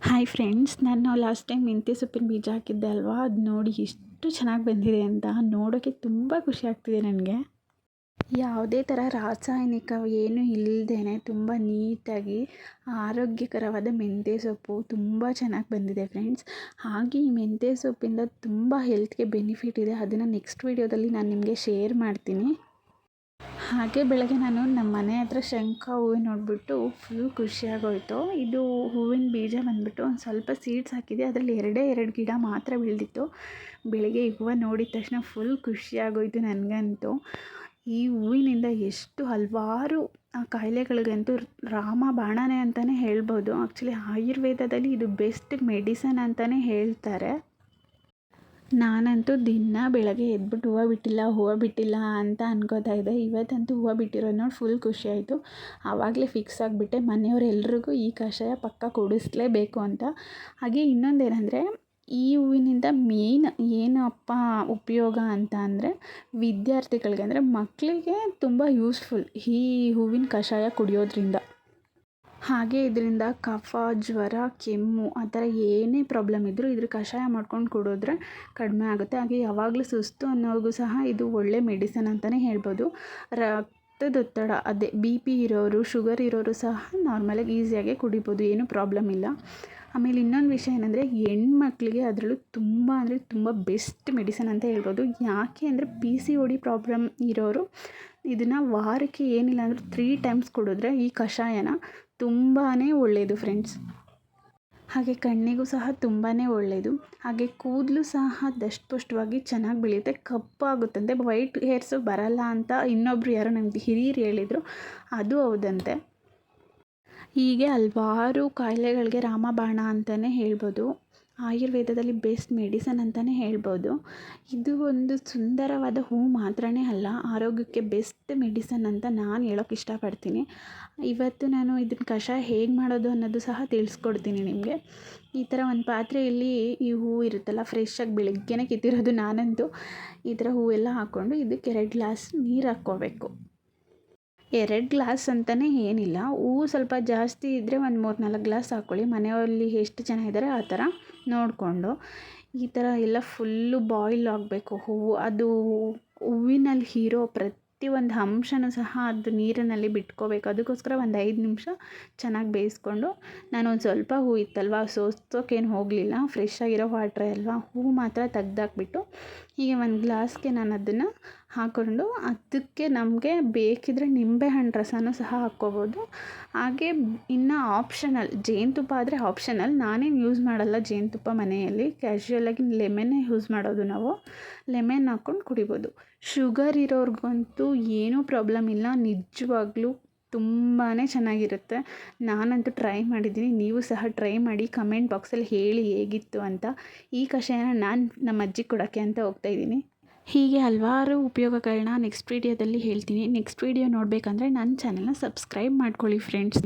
Hi friends ನಾನು last time ಮೆಂತ್ಯ ಸೊಪ್ಪಿನ ಬೀಜ ಹಾಕಿದ್ದೆ ಅಲ್ವಾ? ಅದು ನೋಡಿ ಎಷ್ಟು ಚೆನ್ನಾಗಿ ಬಂದಿದೆ ಅಂತ ನೋಡೋಕ್ಕೆ ತುಂಬ ಖುಷಿ ಆಗ್ತಿದೆ ನನಗೆ. ಯಾವುದೇ ಥರ ರಾಸಾಯನಿಕ ಏನೂ ಇಲ್ಲದೇ ತುಂಬ ನೀಟಾಗಿ ಆರೋಗ್ಯಕರವಾದ ಮೆಂತ್ಯ ಸೊಪ್ಪು ತುಂಬ ಚೆನ್ನಾಗಿ ಬಂದಿದೆ ಫ್ರೆಂಡ್ಸ್ ಹಾಗೆ ಈ ಮೆಂತ್ಯ ಸೊಪ್ಪಿಂದ ತುಂಬ ಹೆಲ್ತ್ಗೆ ಬೆನಿಫಿಟ್ ಇದೆ. ಅದನ್ನು ನೆಕ್ಸ್ಟ್ ವೀಡಿಯೋದಲ್ಲಿ ನಾನು ನಿಮಗೆ ಶೇರ್ ಮಾಡ್ತೀನಿ. ಹಾಗೆ ಬೆಳಗ್ಗೆ ನಾನು ನಮ್ಮ ಮನೆ ಹತ್ರ ಶಂಖ ಹೂವಿನ ನೋಡಿಬಿಟ್ಟು ಫುಲ್ ಖುಷಿಯಾಗೋಯಿತು. ಇದು ಹೂವಿನ ಬೀಜ ಬಂದುಬಿಟ್ಟು ಒಂದು ಸ್ವಲ್ಪ ಸೀಡ್ಸ್ ಹಾಕಿದೆ ಅದರಲ್ಲಿ ಎರಡೇ ಎರಡು ಗಿಡ ಮಾತ್ರ ಬೆಳೆದಿತ್ತು. ಬೆಳಗ್ಗೆ ಈ ಹೂವು ನೋಡಿದ ತಕ್ಷಣ ಫುಲ್ ಖುಷಿಯಾಗೋಯಿತು ನನಗಂತೂ. ಈ ಹೂವಿನಿಂದ ಎಷ್ಟು ಹಲವಾರು ಕಾಯಿಲೆಗಳಿಗಂತೂ ರಾಮ ಬಾಣನೇ ಅಂತಲೇ ಹೇಳ್ಬೋದು. ಆ್ಯಕ್ಚುಲಿ ಆಯುರ್ವೇದದಲ್ಲಿ ಇದು ಬೆಸ್ಟ್ ಮೆಡಿಸನ್ ಅಂತಲೇ ಹೇಳ್ತಾರೆ. ನಾನಂತೂ ದಿನ ಬೆಳಗ್ಗೆ ಎದ್ಬಿಟ್ಟು ಹೂವು ಬಿಟ್ಟಿಲ್ಲ ಹೂವು ಬಿಟ್ಟಿಲ್ಲ ಅಂತ ಅನ್ಕೋತಾ ಇದ್ದೆ. ಇವತ್ತಂತೂ ಹೂವು ಬಿಟ್ಟಿರೋದು ನೋಡಿ ಫುಲ್ ಖುಷಿ ಆಯಿತು. ಆವಾಗಲೇ ಫಿಕ್ಸ್ ಆಗಿಬಿಟ್ಟೆ. ಮನೆಯವರೆಲ್ರಿಗೂ ಈ ಕಷಾಯ ಪಕ್ಕ ಕುಡಿಸ್ಲೇಬೇಕು ಅಂತ. ಹಾಗೆ ಇನ್ನೊಂದೇನಂದರೆ, ಈ ಹೂವಿನಿಂದ ಮೇನ್ ಏನಪ್ಪ ಉಪಯೋಗ ಅಂತ ಅಂದರೆ, ವಿದ್ಯಾರ್ಥಿಗಳಿಗೆ ಅಂದರೆ ಮಕ್ಕಳಿಗೆ ತುಂಬ ಯೂಸ್ಫುಲ್ ಈ ಹೂವಿನ ಕಷಾಯ ಕುಡಿಯೋದ್ರಿಂದ. ಹಾಗೆ ಇದರಿಂದ ಕಫ, ಜ್ವರ, ಕೆಮ್ಮು, ಆ ಥರ ಏನೇ ಪ್ರಾಬ್ಲಮ್ ಇದ್ದರೂ ಇದ್ರ ಕಷಾಯ ಮಾಡ್ಕೊಂಡು ಕುಡಿದ್ರೆ ಕಡಿಮೆ ಆಗುತ್ತೆ. ಹಾಗೆ ಯಾವಾಗಲೂ ಸುಸ್ತು ಅನ್ನೋರಿಗೂ ಸಹ ಇದು ಒಳ್ಳೆ ಮೆಡಿಸನ್ ಅಂತಲೇ ಹೇಳ್ಬೋದು. ರಕ್ತದೊತ್ತಡ ಅದೇ ಬಿ ಪಿ ಇರೋರು ಶುಗರ್ ಇರೋರು ಸಹ ನಾರ್ಮಲಾಗಿ ಈಸಿಯಾಗಿ ಕುಡಿಬೋದು, ಏನೂ ಪ್ರಾಬ್ಲಮ್ ಇಲ್ಲ. ಆಮೇಲೆ ಇನ್ನೊಂದು ವಿಷಯ ಏನಂದರೆ ಹೆಣ್ಮಕ್ಳಿಗೆ ಅದರಲ್ಲೂ ತುಂಬ ಅಂದರೆ ತುಂಬ ಬೆಸ್ಟ್ ಮೆಡಿಸನ್ ಅಂತ ಹೇಳ್ಬೋದು. ಯಾಕೆ ಅಂದರೆ P C O D problem ಇರೋರು ಇದನ್ನು ವಾರಕ್ಕೆ ಏನಿಲ್ಲ ಅಂದರೂ ತ್ರೀ ಟೈಮ್ಸ್ ಕುಡಿದ್ರೆ ಈ ಕಷಾಯನ ತುಂಬಾ ಒಳ್ಳೆಯದು ಫ್ರೆಂಡ್ಸ್ ಹಾಗೆ ಕಣ್ಣಿಗೂ ಸಹ ತುಂಬಾ ಒಳ್ಳೆಯದು. ಹಾಗೆ ಕೂದಲು ಸಹ ದಷ್ಟಪುಷ್ಟವಾಗಿ ಚೆನ್ನಾಗಿ ಬೆಳೆಯುತ್ತೆ. ಕಪ್ಪಾಗುತ್ತಂತೆ. ವೈಟ್ ಹೇರ್ಸು ಬರಲ್ಲ ಅಂತ ಇನ್ನೊಬ್ರು ಯಾರೋ ನಮ್ಗೆ ಹಿರಿಯರು ಹೇಳಿದರು. ಅದು ಹೌದಂತೆ. ಹೀಗೆ ಹಲ್ವಾರು ಕಾಯಿಲೆಗಳಿಗೆ ರಾಮಬಾಣ ಅಂತಲೇ ಹೇಳ್ಬೋದು. ಆಯುರ್ವೇದದಲ್ಲಿ ಬೆಸ್ಟ್ ಮೆಡಿಸನ್ ಅಂತಲೇ ಹೇಳ್ಬೋದು. ಇದು ಒಂದು ಸುಂದರವಾದ ಹೂ ಮಾತ್ರನೇ ಅಲ್ಲ, ಆರೋಗ್ಯಕ್ಕೆ ಬೆಸ್ಟ್ ಮೆಡಿಸನ್ ಅಂತ ನಾನು ಹೇಳೋಕೆ ಇಷ್ಟಪಡ್ತೀನಿ. ಇವತ್ತು ನಾನು ಇದನ್ನ ಕಷಾಯ ಹೇಗೆ ಮಾಡೋದು ಅನ್ನೋದು ಸಹ ತಿಳಿಸ್ಕೊಡ್ತೀನಿ ನಿಮಗೆ. ಈ ಥರ ಒಂದು ಪಾತ್ರೆಯಲ್ಲಿ ಈ ಹೂ ಇರುತ್ತಲ್ಲ ಫ್ರೆಶ್ಶಾಗಿ ಬೆಳಗ್ಗೆನೇ ಕಿತ್ತಿರೋದು ನಾನಂತೂ, ಈ ಥರ ಹೂವೆಲ್ಲ ಹಾಕ್ಕೊಂಡು ಇದಕ್ಕೆ ಎರಡು ಗ್ಲಾಸ್ ನೀರು ಹಾಕ್ಕೋಬೇಕು. ಎರಡು ಗ್ಲಾಸ್ ಅಂತಲೇ ಏನಿಲ್ಲ. ಹೂವು ಸ್ವಲ್ಪ ಜಾಸ್ತಿ ಇದ್ದರೆ ಒಂದು ಮೂರು ನಾಲ್ಕು ಗ್ಲಾಸ್ ಹಾಕ್ಕೊಳ್ಳಿ ಮನೆಯಲ್ಲಿ ಎಷ್ಟು ಜನ ಇದ್ದಾರೆ ಆ ಥರ ನೋಡಿಕೊಂಡು. ಈ ಥರ ಎಲ್ಲ ಫುಲ್ಲು ಬಾಯ್ಲ್ ಆಗಬೇಕು ಹೂವು. ಅದು ಹೂವಿನಲ್ಲಿ ಹೀರೋ ಪ್ರತಿ ಒಂದು ಅಂಶನೂ ಸಹ ಅದು ನೀರಿನಲ್ಲಿ ಬಿಟ್ಕೋಬೇಕು. ಅದಕ್ಕೋಸ್ಕರ ಒಂದು ಐದು ನಿಮಿಷ ಚೆನ್ನಾಗಿ ಬೇಯಿಸ್ಕೊಂಡು. ನಾನು ಒಂದು ಸ್ವಲ್ಪ ಹೂ ಇತ್ತಲ್ವಾ? ಸೋಸೋಕ್ಕೇನು ಹೋಗಲಿಲ್ಲ. ಫ್ರೆಶ್ ಆಗಿರೋ ವಾಟ್ರೇ ಅಲ್ವಾ? ಹೂ ಮಾತ್ರ ತೆಗ್ದಾಕ್ಬಿಟ್ಟು ಹೀಗೆ ಒಂದು ಗ್ಲಾಸ್ಗೆ ನಾನು ಅದನ್ನು ಹಾಕ್ಕೊಂಡು ಅದಕ್ಕೆ ನಮಗೆ ಬೇಕಿದ್ದರೆ ನಿಂಬೆಹಣ್ಣು ರಸನೂ ಸಹ ಹಾಕ್ಕೋಬೋದು. ಹಾಗೆ ಇನ್ನು ಆಪ್ಷನಲ್ ಜೇನುತುಪ್ಪ ಆದರೆ ಆಪ್ಷನಲ್ ನಾನೇನು ಯೂಸ್ ಮಾಡಲ್ಲ ಜೇನುತುಪ್ಪ ಮನೆಯಲ್ಲಿ. ಕ್ಯಾಶುಯಲಾಗಿ ಲೆಮನ್ನೇ ಯೂಸ್ ಮಾಡೋದು ನಾವು. ಲೆಮೆನ್ ಹಾಕ್ಕೊಂಡು ಕುಡಿಬೋದು. ಶುಗರ್ ಇರೋರ್ಗಂತೂ ಏನೂ ಪ್ರಾಬ್ಲಮ್ ಇಲ್ಲ. ನಿಜವಾಗ್ಲೂ ತುಂಬಾ ಚೆನ್ನಾಗಿರುತ್ತೆ. ನಾನಂತೂ ಟ್ರೈ ಮಾಡಿದ್ದೀನಿ. ನೀವು ಸಹ ಟ್ರೈ ಮಾಡಿ ಕಮೆಂಟ್ ಬಾಕ್ಸಲ್ಲಿ ಹೇಳಿ ಹೇಗಿತ್ತು ಅಂತ. ಈ ಕಷಾಯನ ನಾನು ನಮ್ಮ ಅಜ್ಜಿಗೆ ಕೊಡೋಕ್ಕೆ ಅಂತ ಹೋಗ್ತಾಯಿದ್ದೀನಿ ಹೀಗೆ ಹಲವಾರು ಉಪಯೋಗಗಳನ್ನ ನೆಕ್ಸ್ಟ್ ವೀಡಿಯೋದಲ್ಲಿ ಹೇಳ್ತೀನಿ. ನೆಕ್ಸ್ಟ್ ವೀಡಿಯೋ ನೋಡಬೇಕಂದ್ರೆ ನನ್ನ ಚಾನಲ್ನ ಸಬ್ಸ್ಕ್ರೈಬ್ ಮಾಡ್ಕೊಳ್ಳಿ ಫ್ರೆಂಡ್ಸ್